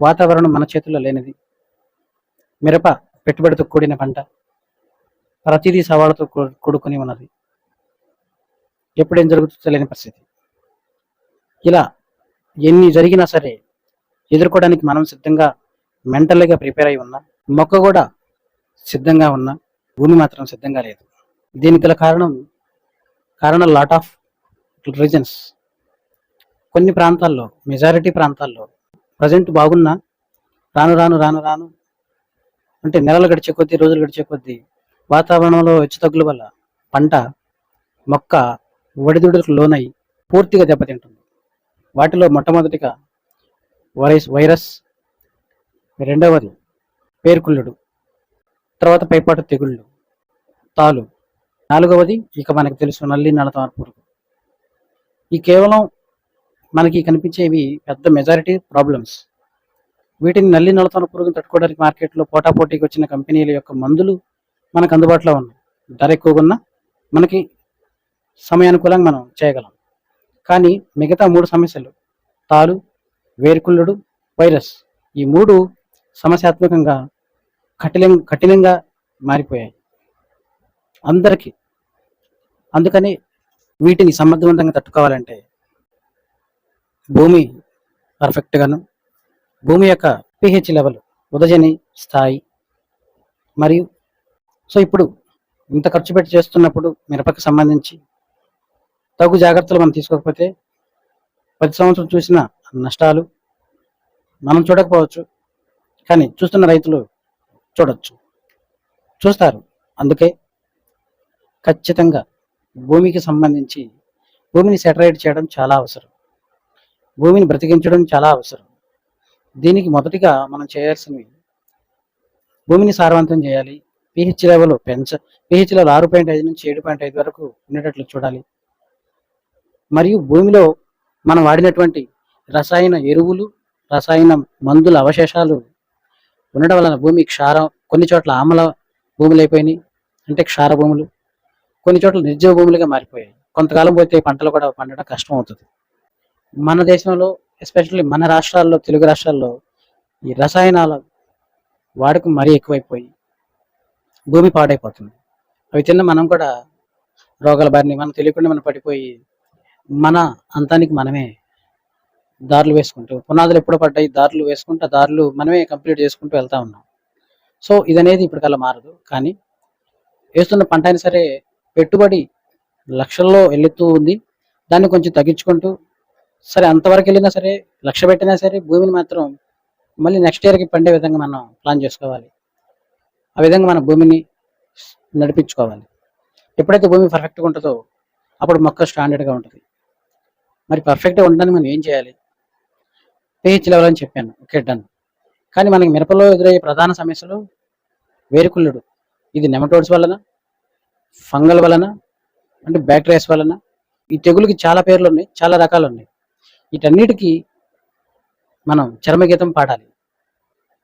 వాతావరణం మన చేతుల్లో లేనిది. మిరప పెట్టుబడితో కూడిన పంట. ప్రతిదీ సవాళ్ళతో కూడుకొని కూడుకుని ఉన్నది. ఎప్పుడేం జరుగుతుందో తెలియని పరిస్థితి. ఇలా ఎన్ని జరిగినా సరే ఎదుర్కోవడానికి మనం సిద్ధంగా మెంటల్గా ప్రిపేర్ అయి ఉన్నా. మొక్క కూడా సిద్ధంగా ఉన్నా భూమి మాత్రం సిద్ధంగా లేదు. దీనికి గల కారణం కారణం లాట్ ఆఫ్ రీజన్స్ కొన్ని ప్రాంతాల్లో మెజారిటీ ప్రాంతాల్లో ప్రజెంట్ బాగున్నా రాను రాను రాను రాను. అంటే నెలలు గడిచే కొద్దీ రోజులు గడిచే కొద్దీ వాతావరణంలో హెచ్చుతగ్గుల వల్ల పంట మొక్క ఒడిదుడుకు లోనై పూర్తిగా దెబ్బతింటుంది. వాటిలో మొట్టమొదటిగా వైరస్ వైరస్ రెండవది పేర్కొల్లుడు తర్వాత పైపాటు తెగుళ్ళు తాలు నాలుగవది ఇక మనకు తెలుసు నల్లి నడతారు పురుగు. ఈ కేవలం మనకి కనిపించేవి పెద్ద మెజారిటీ ప్రాబ్లమ్స్ వీటిని నల్లి నలతన పురుగును తట్టుకోవడానికి మార్కెట్లో పోటాపోటీకి వచ్చిన కంపెనీల యొక్క మందులు మనకు అందుబాటులో ఉన్నాయి. ధర ఎక్కువగా ఉన్నా మనకి సమయానుకూలంగా మనం చేయగలం. కానీ మిగతా మూడు సమస్యలు తాలు వేరుకుళ్ళుడు వైరస్ ఈ మూడు సమస్యాత్మకంగా కఠినం కఠినంగా మారిపోయాయి. అందరికీ అందుకని వీటిని సమర్థవంతంగా తట్టుకోవాలంటే భూమి పర్ఫెక్ట్గాను భూమి యొక్క పిహెచ్ లెవెల్ ఉదజని స్థాయి మరియు సో ఇప్పుడు ఇంత ఖర్చు పెట్టి చేస్తున్నప్పుడు మిరపకు సంబంధించి తగు జాగ్రత్తలు మనం తీసుకోకపోతే ప్రతి సంవత్సరం చూసిన నష్టాలు మనం చూడకపోవచ్చు కానీ చూస్తున్న రైతులు చూడొచ్చు చూస్తారు. అందుకే ఖచ్చితంగా భూమికి సంబంధించి భూమిని సెటరేట్ చేయడం చాలా అవసరం. భూమిని బ్రతికించడం చాలా అవసరం. దీనికి మొదటిగా మనం చేయాల్సినవి భూమిని సారవంతం చేయాలి. పిహెచ్ లెవెల్ పెంచ పిహెచ్ లెవెల్ ఆరు పాయింట్ ఐదు నుంచి ఏడు పాయింట్ ఐదు వరకు ఉండేటట్లు చూడాలి. మరియు భూమిలో మనం వాడినటువంటి రసాయన ఎరువులు రసాయన మందుల అవశేషాలు ఉండడం వలన భూమి క్షారం కొన్ని చోట్ల ఆమల భూములు అయిపోయినాయి. అంటే క్షార భూములు. కొన్ని చోట్ల నిర్జీవ భూములుగా మారిపోయాయి. కొంతకాలం పోతే పంటలు కూడా పండడం కష్టం అవుతుంది. మన దేశంలో ఎస్పెషల్లీ మన రాష్ట్రాల్లో తెలుగు రాష్ట్రాల్లో ఈ రసాయనాల వాడకం మరీ ఎక్కువైపోయి భూమి పాడైపోతుంది. అవి తిన్న మనం కూడా రోగాల బారిని మనం తెలియకుండా మనం పడిపోయి మన అంతానికి మనమే దారులు వేసుకుంటూ పునాదులు ఎప్పుడో పడ్డాయి దారులు వేసుకుంటూ దారులు మనమే కంప్లీట్ చేసుకుంటూ వెళ్తా ఉన్నాం. సో ఇదనేది ఇప్పటికల్లా మారదు. కానీ వేస్తున్న పంట అయినా సరే పెట్టుబడి లక్షల్లో వెళ్తూ ఉంది. దాన్ని కొంచెం తగ్గించుకుంటూ సరే అంతవరకు వెళ్ళినా సరే లక్ష్య పెట్టినా సరే భూమిని మాత్రం మళ్ళీ నెక్స్ట్ ఇయర్కి పండే విధంగా మనం ప్లాన్ చేసుకోవాలి. ఆ విధంగా మన భూమిని నడిపించుకోవాలి. ఎప్పుడైతే భూమి పర్ఫెక్ట్గా ఉంటుందో అప్పుడు మొక్క స్టాండర్డ్గా ఉంటుంది. మరి పర్ఫెక్ట్గా ఉండడానికి మనం ఏం చేయాలి? పిహెచ్ లెవెల్ అని చెప్పాను. ఓకే డన్ కానీ మనకి మిరపలో ఎదురయ్యే ప్రధాన సమస్యలు వేరుకుళ్ళుడు. ఇది నెమటోడ్స్ వలన ఫంగల్ వలన అంటే బ్యాక్టీరియాస్ వలన. ఈ తెగులుకి చాలా పేర్లు ఉన్నాయి చాలా రకాలు ఉన్నాయి. వీటన్నిటికీ మనం చర్మగీతం పాడాలి.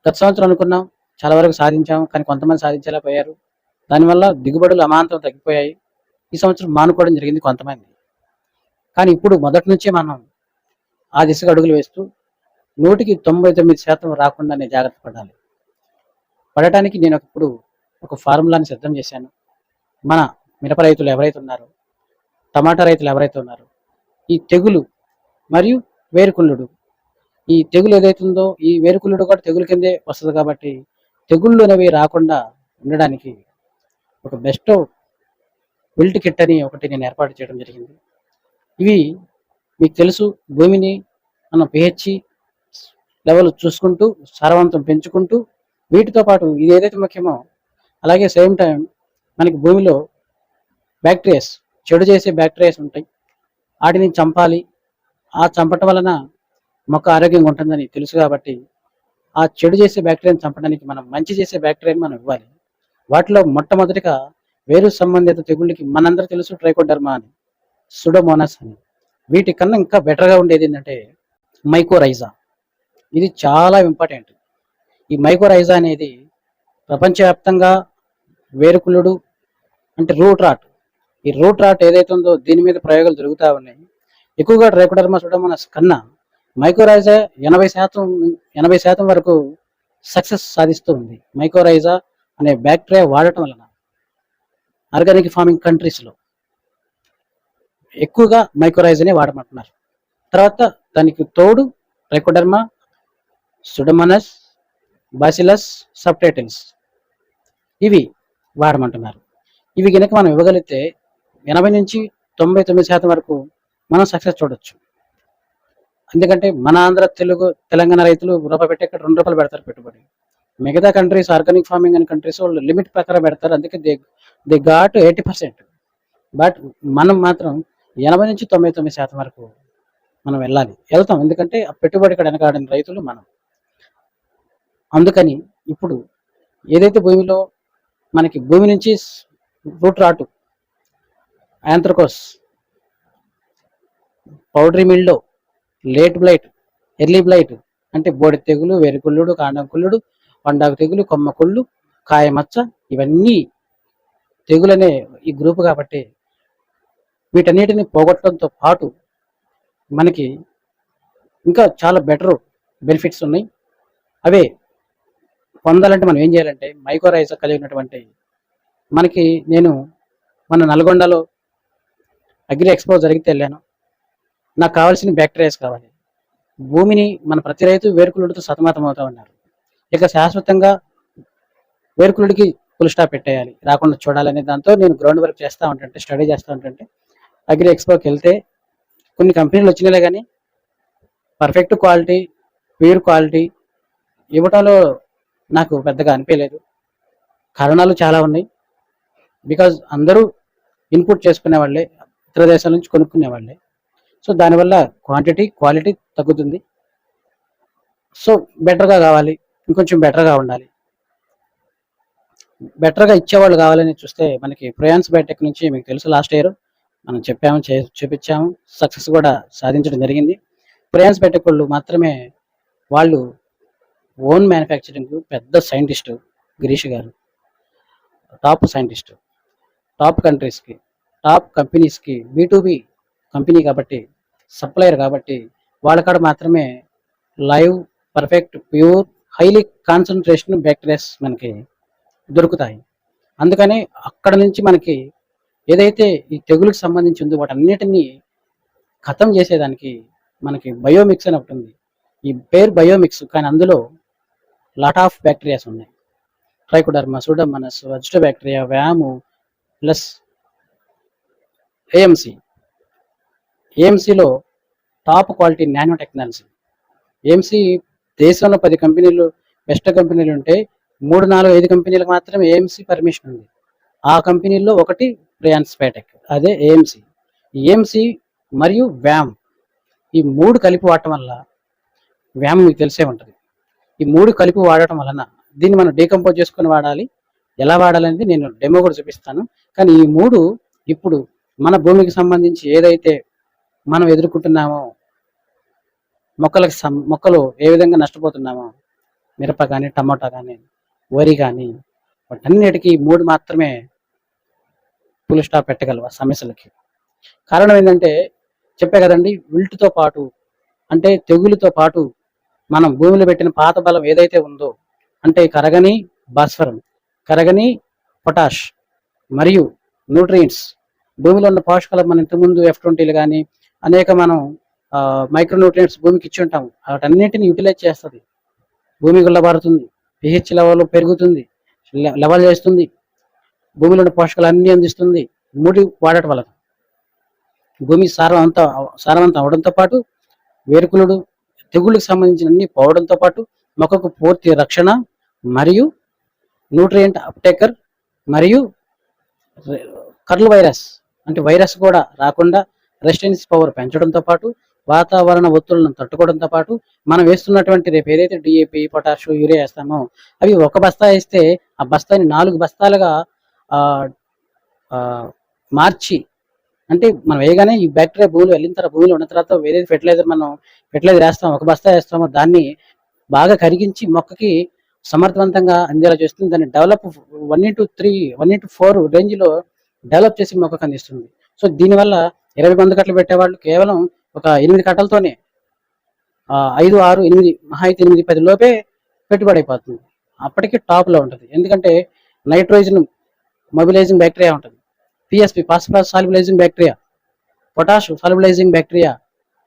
గత సంవత్సరం అనుకున్నాం చాలా వరకు సాధించాం కానీ కొంతమంది సాధించలేకపోయారు. దానివల్ల దిగుబడులు అమాంతం తగ్గిపోయాయి. ఈ సంవత్సరం మానుకోవడం జరిగింది కొంతమంది. కానీ ఇప్పుడు మొదటి నుంచే మనం ఆ దిశగా అడుగులు వేస్తూ నూటికి తొంభై తొమ్మిది శాతం రాకుండానే జాగ్రత్త పడాలి. పడటానికి నేను ఇప్పుడు ఒక ఫార్ములాని సిద్ధం చేశాను. మన మిరప రైతులు ఎవరైతే ఉన్నారో టమాటా రైతులు ఎవరైతే ఉన్నారో ఈ తెగులు మరియు వేరుకుళ్ళుడు ఈ తెగులు ఏదైతుందో ఈ వేరుకుళ్ళుడు కూడా తెగులు కిందే వస్తుంది కాబట్టి తెగుళ్ళు అనేవి రాకుండా ఉండడానికి ఒక బెస్ట్ బిల్ట్ కిట్ అని ఒకటి నేను ఏర్పాటు చేయడం జరిగింది. ఇవి మీకు తెలుసు భూమిని మనం పిహెచ్ లెవెల్ చూసుకుంటూ సారవంతం పెంచుకుంటూ వీటితో పాటు ఇది ఏదైతే ముఖ్యమో అలాగే సేమ్ టైం మనకి భూమిలో బ్యాక్టీరియాస్ చెడు చేసే బ్యాక్టీరియాస్ ఉంటాయి. వాటిని చంపాలి ఆ చంపటం వలన మొక్క ఆరోగ్యంగా ఉంటుందని తెలుసు కాబట్టి ఆ చెడు చేసే బ్యాక్టీరియాని చంపడానికి మనం మంచి చేసే బ్యాక్టీరియాని మనం ఇవ్వాలి. వాటిలో మొట్టమొదటిగా వేరు సంబంధిత తెగుళ్ళకి మనందరూ తెలుసు ట్రైకోడర్మా అని సుడోమోనాస్ అని. వీటి కన్నా ఇంకా బెటర్గా ఉండేది ఏంటంటే మైకోరైజా. ఇది చాలా ఇంపార్టెంట్ ఈ మైకోరైజా అనేది ప్రపంచవ్యాప్తంగా వేరుకులుడు అంటే రూట్ రాట్. ఈ రూట్ రాట్ ఏదైతే ఉందో దీని మీద ప్రయోగాలు జరుగుతూ ఉన్నాయి. ఎక్కువగా ట్రైకోడర్మా సుడోమోనాస్ కన్నా మైకోరైజా ఎనభై శాతం ఎనభై శాతం వరకు సక్సెస్ సాధిస్తూ ఉంది. మైకోరైజా అనే బ్యాక్టీరియా వాడటం వలన ఆర్గానిక్ ఫార్మింగ్ కంట్రీస్లో ఎక్కువగా మైకోరైజానే వాడమంటున్నారు. తర్వాత దానికి తోడు ట్రైకోడర్మా సుడమనస్ బాసిలస్ సబ్టైటిల్స్ ఇవి వాడమంటున్నారు. ఇవి కనుక మనం ఇవ్వగలిగితే ఎనభై నుంచి తొంభై తొమ్మిది శాతం వరకు మనం సక్సెస్ చూడొచ్చు. ఎందుకంటే మన ఆంధ్ర తెలుగు తెలంగాణ రైతులు రూపాయి పెట్టి ఇక్కడ రెండు రూపాయలు పెడతారు పెట్టుబడి. మిగతా కంట్రీస్ ఆర్గానిక్ ఫార్మింగ్ అనే కంట్రీస్ వాళ్ళు లిమిట్ ప్రకారం పెడతారు. అందుకే they they got eighty percent but మనం మాత్రం ఎనభై నుంచి తొంభై తొమ్మిది శాతం వరకు మనం వెళ్ళాలి. వెళ్తాం. ఎందుకంటే ఆ పెట్టుబడి ఇక్కడ వెనకాడిన రైతులు మనం. అందుకని ఇప్పుడు ఏదైతే భూమిలో మనకి భూమి నుంచి root rot anthracnose powdery mildew late blight early blight అంటే బోడి తెగులు వెరుకుళ్ళుడు కాండం కుళ్ళుడు పండాకు తెగులు కొమ్మ కుళ్ళు కాయ మచ్చ ఇవన్నీ తెగులనే ఈ గ్రూప్ కాబట్టి వీటన్నిటిని పోగొట్టడంతో పాటు మనకి ఇంకా చాలా బెటర్ బెనిఫిట్స్ ఉన్నాయి. అవే పొందాలంటే మనం ఏం చేయాలంటే మైకోరైజ కలిగినటువంటి మనకి నేను మన నల్గొండలో అగ్రి ఎక్స్పో జరిగితే వెళ్ళాను. నాకు కావాల్సిన బ్యాక్టీరియాస్ కావాలి. భూమిని మన ప్రతి రైతు వేరుకులుడితో సతమతం అవుతా ఉన్నారు. ఇక శాశ్వతంగా వేరుకులుడికి ఫుల్ స్టాప్ పెట్టేయాలి. రాకుండా చూడాలనే దాంతో నేను గ్రౌండ్ వర్క్ చేస్తూ ఉంటుంటే స్టడీ చేస్తూ ఉంటుంటే అగ్రి ఎక్స్పోకి వెళ్తే కొన్ని కంపెనీలు వచ్చినాయి కానీ పర్ఫెక్ట్ క్వాలిటీ ప్యూర్ క్వాలిటీ ఇవ్వటంలో నాకు పెద్దగా అనిపించలేదు. కారణాలు చాలా ఉన్నాయి. బికాజ్ అందరూ ఇన్పుట్ చేసుకునే వాళ్ళే ఇతర దేశాల నుంచి కొనుక్కునే వాళ్ళే సో దానివల్ల క్వాంటిటీ క్వాలిటీ తగ్గుతుంది. సో బెటర్గా కావాలి ఇంకొంచెం బెటర్గా ఉండాలి. బెటర్గా ఇచ్చేవాళ్ళు కావాలని చూస్తే మనకి ప్రయాన్స్ బయటెక్ నుంచి మీకు తెలుసు లాస్ట్ ఇయర్ మనం చెప్పాము చే చూపించాము సక్సెస్ కూడా సాధించడం జరిగింది. ప్రయాన్స్ బయటెక్ వాళ్ళు మాత్రమే వాళ్ళు ఓన్ మ్యానుఫ్యాక్చరింగ్ పెద్ద సైంటిస్ట్ గిరీష్ గారు. టాప్ సైంటిస్ట్ టాప్ కంట్రీస్కి టాప్ కంపెనీస్కి బీటూబీ కంపెనీ కాబట్టి సప్లయర్ కాబట్టి వాళ్ళ కాడ మాత్రమే live perfect pure highly concentration bacterias మనకి దొరుకుతాయి. అందుకని అక్కడ నుంచి మనకి ఏదైతే ఈ తెగులుకి సంబంధించి ఉందో వాటన్నిటినీ ఖతం చేసేదానికి మనకి బయోమిక్స్ అని ఒకటి ఉంది. ఈ పేరు బయోమిక్స్ కానీ అందులో లాట్ ఆఫ్ బ్యాక్టీరియాస్ ఉన్నాయి. Trichoderma pseudomonas azoto bacteria VAM plus AMC ఏఎంసీలో top quality nano technology. AMC దేశంలో పది కంపెనీలు బెస్ట్ కంపెనీలు ఉంటే మూడు నాలుగు ఐదు కంపెనీలకు మాత్రమే ఏఎంసీ పర్మిషన్ ఉంది. ఆ కంపెనీల్లో ఒకటి ప్రియాన్స్ పేటెక్ అదే ఏఎంసీ. ఏఎంసీ మరియు వ్యామ్ ఈ మూడు కలిపి వాడటం వల్ల వ్యామ్ మీకు తెలిసే ఉంటుంది. ఈ మూడు కలిపి వాడటం వలన దీన్ని మనం డీకంపోజ్ చేసుకొని వాడాలి. ఎలా వాడాలనేది నేను డెమో కూడా చూపిస్తాను. కానీ ఈ మూడు ఇప్పుడు మన భూమికి సంబంధించి ఏదైతే మనం ఎదుర్కొంటున్నామో మొక్కలకు సం మొక్కలు ఏ విధంగా నష్టపోతున్నామో మిరప కానీ టమాటా కానీ వరి కానీ వాటన్నిటికీ మూడు మాత్రమే ఫుల్ స్టాప్ పెట్టగలవు ఆ సమస్యలకి? కారణం ఏంటంటే చెప్పే కదండి విల్టుతో పాటు అంటే తెగులుతో పాటు మనం భూమిలో పెట్టిన పాత బలం ఏదైతే ఉందో అంటే కరగని భాస్వరం కరగని పొటాష్ మరియు న్యూట్రియంట్స్ భూమిలో ఉన్న పోషకాలు మనం ఇంతకుముందు ఎఫ్ ట్వంటీలు కానీ అనేక మనం మైక్రో న్యూట్రియంట్స్ భూమికి ఇచ్చి ఉంటాం వాటన్నిటిని యూటిలైజ్ చేస్తుంది. భూమి గుల్లబారుతుంది పిహెచ్ లెవెల్ పెరుగుతుంది. లెవెల్ చేస్తుంది. భూమిలో ఉన్న పోషకాలు అన్నీ అందిస్తుంది. మూడి వాడటం వల్ల భూమి సారవంత సారవంతం అవడంతో పాటు వేరుకులుడు తెగుళ్ళకి సంబంధించిన అన్ని పోవడంతో పాటు మొక్కకు పూర్తి రక్షణ మరియు న్యూట్రియంట్ అప్టేకర్ మరియు కర్ల్ వైరస్ అంటే వైరస్ కూడా రాకుండా రెసిస్టెన్స్ పవర్ పెంచడంతో పాటు వాతావరణ ఒత్తులను తట్టుకోవడంతో పాటు మనం వేస్తున్నటువంటి రేపు ఏదైతే డిఏపి పొటాషు యూరియా వేస్తామో అవి ఒక బస్తా వేస్తే ఆ బస్తాని నాలుగు బస్తాలుగా మార్చి అంటే మనం వేయగానే ఈ బ్యాక్టీరియా భూమిలో వెళ్ళిన తర్వాత భూమిలో ఉన్న తర్వాత ఏదైతే ఫెర్టిలైజర్ మనం ఫెర్టిలైజర్ వేస్తాం ఒక బస్తా వేస్తామో దాన్ని బాగా కరిగించి మొక్కకి సమర్థవంతంగా అందేలా చేస్తుంది. దాన్ని develop one into three one into four రేంజ్లో డెవలప్ చేసి మొక్కకు అందిస్తుంది. సో దీనివల్ల ఇరవై మంది కట్టలు పెట్టేవాళ్ళు కేవలం ఒక ఎనిమిది కట్టలతోనే ఐదు ఆరు ఎనిమిది మహా అయితే ఎనిమిది పది లోపే పెట్టుబడి అయిపోతుంది. అప్పటికి టాప్లో ఉంటుంది. ఎందుకంటే నైట్రోజన్ మొబిలైజింగ్ బ్యాక్టీరియా ఉంటుంది. PSP phosphorus solubilizing bacteria potash solubilizing bacteria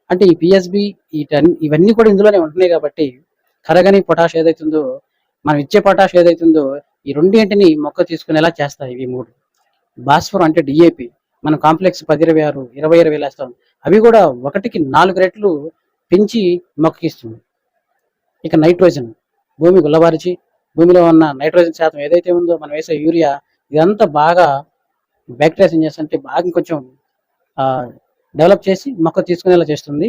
అంటే ఈ పిఎస్బి ఇవన్నీ కూడా ఇందులోనే ఉంటున్నాయి కాబట్టి కరగని పొటాష్ ఏదైతుందో మనం ఇచ్చే పొటాష్ ఏదైతుందో ఈ రెండింటిని మొక్క తీసుకునేలా చేస్తాయి ఇవి మూడు. భాస్వరం అంటే డిఏపి మనం కాంప్లెక్స్ పది ఇరవై ఆరు ఇరవై ఇరవై వేస్తాం అవి కూడా ఒకటికి నాలుగు రెట్లు పెంచి మొక్కకి ఇస్తుంది. ఇక నైట్రోజన్. భూమి గుల్లబారిచి భూమిలో ఉన్న నైట్రోజన్ శాతం ఏదైతే ఉందో మనం వేసే యూరియా ఇదంతా బాగా బ్యాక్టీరియాస్ ఏం చేస్తుంటే బాగా కొంచెం డెవలప్ చేసి మొక్క తీసుకునేలా చేస్తుంది.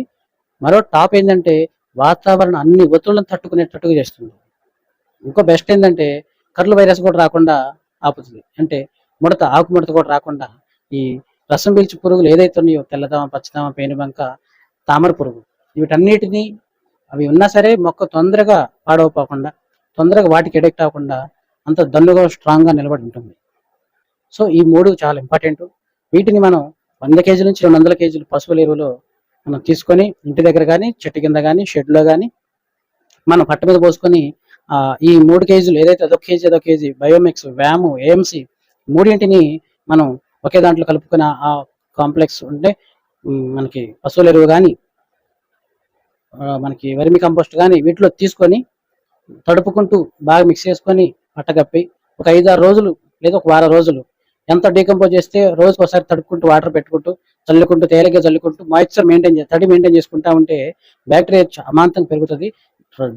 మరో టాప్ ఏంటంటే వాతావరణం అన్ని ఒత్తిళ్ళను తట్టుకునేటట్టుగా చేస్తుంది. ఇంకో బెస్ట్ ఏంటంటే కర్ల వైరస్ కూడా రాకుండా ఆపుతుంది. అంటే ముడత ఆకు ముడత కూడా రాకుండా ఈ రసం పీల్చి పురుగులు ఏదైతే ఉన్నాయో తెల్లదామ పచ్చదామ పేనుబంక తామర పురుగు వీటన్నిటిని అవి ఉన్నా సరే మొక్క తొందరగా పాడవపోకుండా తొందరగా వాటికి ఎడిక్ట్ అవ్వకుండా అంత దన్నుగా స్ట్రాంగ్గా నిలబడి ఉంటుంది. సో ఈ మూడు చాలా ఇంపార్టెంట్. వీటిని మనం వంద కేజీల నుంచి రెండు వందల కేజీలు పశువుల ఎరువులు మనం తీసుకొని ఇంటి దగ్గర కానీ చెట్టు కింద కానీ షెడ్లో కానీ మనం పట్ట మీద పోసుకొని ఈ మూడు కేజీలు ఏదైతే అదొక కేజీ అదొక కేజీ బయోమిక్స్ వ్యాము ఏఎంసి మూడింటిని మనం ఒకే దాంట్లో కలుపుకున్న ఆ కాంప్లెక్స్ ఉంటే మనకి పశువుల ఎరువు కానీ మనకి వెర్మి కంపోస్ట్ కానీ వీటిలో తీసుకొని తడుపుకుంటూ బాగా మిక్స్ చేసుకొని పట్టగప్పి ఒక ఐదారు రోజులు లేదా ఒక వారం రోజులు ఎంత డీకంపోజ్ చేస్తే రోజుకు ఒకసారి తడుపుకుంటూ వాటర్ పెట్టుకుంటూ చల్లుకుంటూ తేలిగ్గా చల్లుకుంటూ మాయిశ్చర్ మెయింటైన్ చేసి తడి మెయింటైన్ చేసుకుంటా ఉంటే బ్యాక్టీరియా అమాంతం అమాంతంగా పెరుగుతుంది.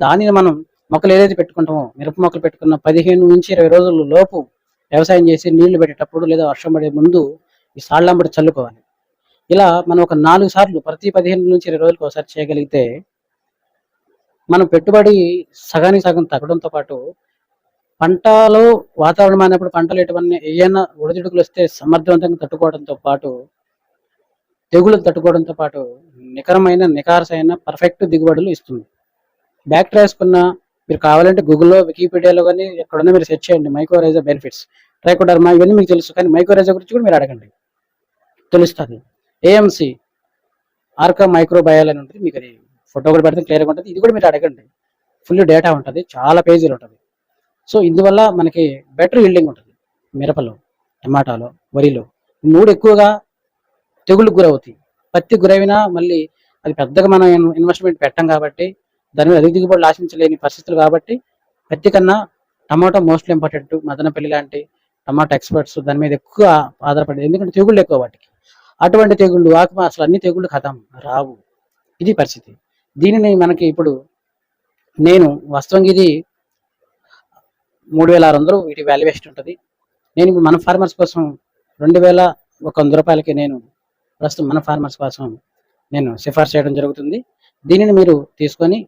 దానిని మనం మొక్కలు ఏదైతే పెట్టుకుంటామో మిరప మొక్కలు పెట్టుకున్న పదిహేను నుంచి ఇరవై రోజుల లోపు వ్యవసాయం చేసి నీళ్ళు పెట్టేటప్పుడు లేదా వర్షం పడే ముందు ఈ సాళ్ళంబడి చల్లుకోవాలి. ఇలా మనం ఒక నాలుగు సార్లు ప్రతి పదిహేను నుంచి ఇరవై రోజులకు ఒకసారి చేయగలిగితే మనం పెట్టుబడి సగానికి సగం తగ్గడంతో పాటు పంటలో వాతావరణం అయినప్పుడు పంటలు ఎటువంటి ఏమైనా ఒడిదుడుకులు వస్తే సమర్థవంతంగా తట్టుకోవడంతో పాటు తెగులు తట్టుకోవడంతో పాటు నికరమైన నికారసైన పర్ఫెక్ట్ దిగుబడులు ఇస్తుంది. బ్యాక్టీరియాస్కున్న మీరు కావాలంటే గూగుల్లో వికీపీడియాలో కానీ ఎక్కడన్నా మీరు సెర్చ్ చేయండి మైక్రోరైజా బెనిఫిట్స్ ట్రైకోడర్మా ఇవన్నీ మీకు తెలుసు కానీ మైక్రోరైజా గురించి కూడా మీరు అడగండి. తెలుస్తుంది ఏఎంసి ఆర్కా మైక్రోబయాల్ అని ఉంటుంది. మీకు అది ఫోటో కూడా పెడితే క్లియర్గా ఉంటుంది. ఇది కూడా మీరు అడగండి. ఫుల్ డేటా ఉంటుంది. చాలా పేజీలు ఉంటుంది. సో ఇందువల్ల మనకి బెటర్ ఈల్డింగ్ ఉంటుంది. మిరపలో టమాటాలో వరిలో. మూడు ఎక్కువగా తెగుళ్ళకు గురవుతాయి. పత్తి గురైనా మళ్ళీ అది పెద్దగా మనం ఇన్వెస్ట్మెంట్ పెట్టం కాబట్టి దాని మీద అధిక దిగుబడులు ఆశించలేని పరిస్థితులు కాబట్టి పత్తి కన్నా టమాటో మోస్ట్లీ ఇంపార్టెంట్ మదనపల్లి లాంటి టమాటా ఎక్స్పర్ట్స్ దాని మీద ఎక్కువ ఆధారపడేది. ఎందుకంటే తెగుళ్ళు ఎక్కువ వాటికి. అటువంటి తెగుళ్ళు ఆకు అసలు అన్ని తెగుళ్ళు కథం. రావు. ఇది పరిస్థితి. దీనిని మనకి ఇప్పుడు నేను వాస్తవంగా ఇది మూడు వేల ఆరు వందలు వీటి వాల్యుయేషన్ ఉంటుంది. నేను ఇప్పుడు మన ఫార్మర్స్ కోసం రెండు వేల ఒక వంద రూపాయలకి నేను ప్రస్తుతం మన ఫార్మర్స్ కోసం నేను సిఫార్సు చేయడం జరుగుతుంది. దీనిని మీరు తీసుకొని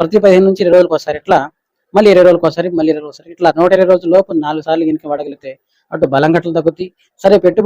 ప్రతి పదిహేను నుంచి ఇరవై రోజులకు ఒకసారి ఇట్లా మళ్ళీ ఇరవై రోజులకు ఒకసారి మళ్ళీ ఇరవై ఒకసారి ఇట్లా నూట ఇరవై రోజుల లోపు నాలుగు సార్లు కనుక వాడగలిగితే అటు బలం గట్లు తగ్గుతాయి సరే పెట్టుబడి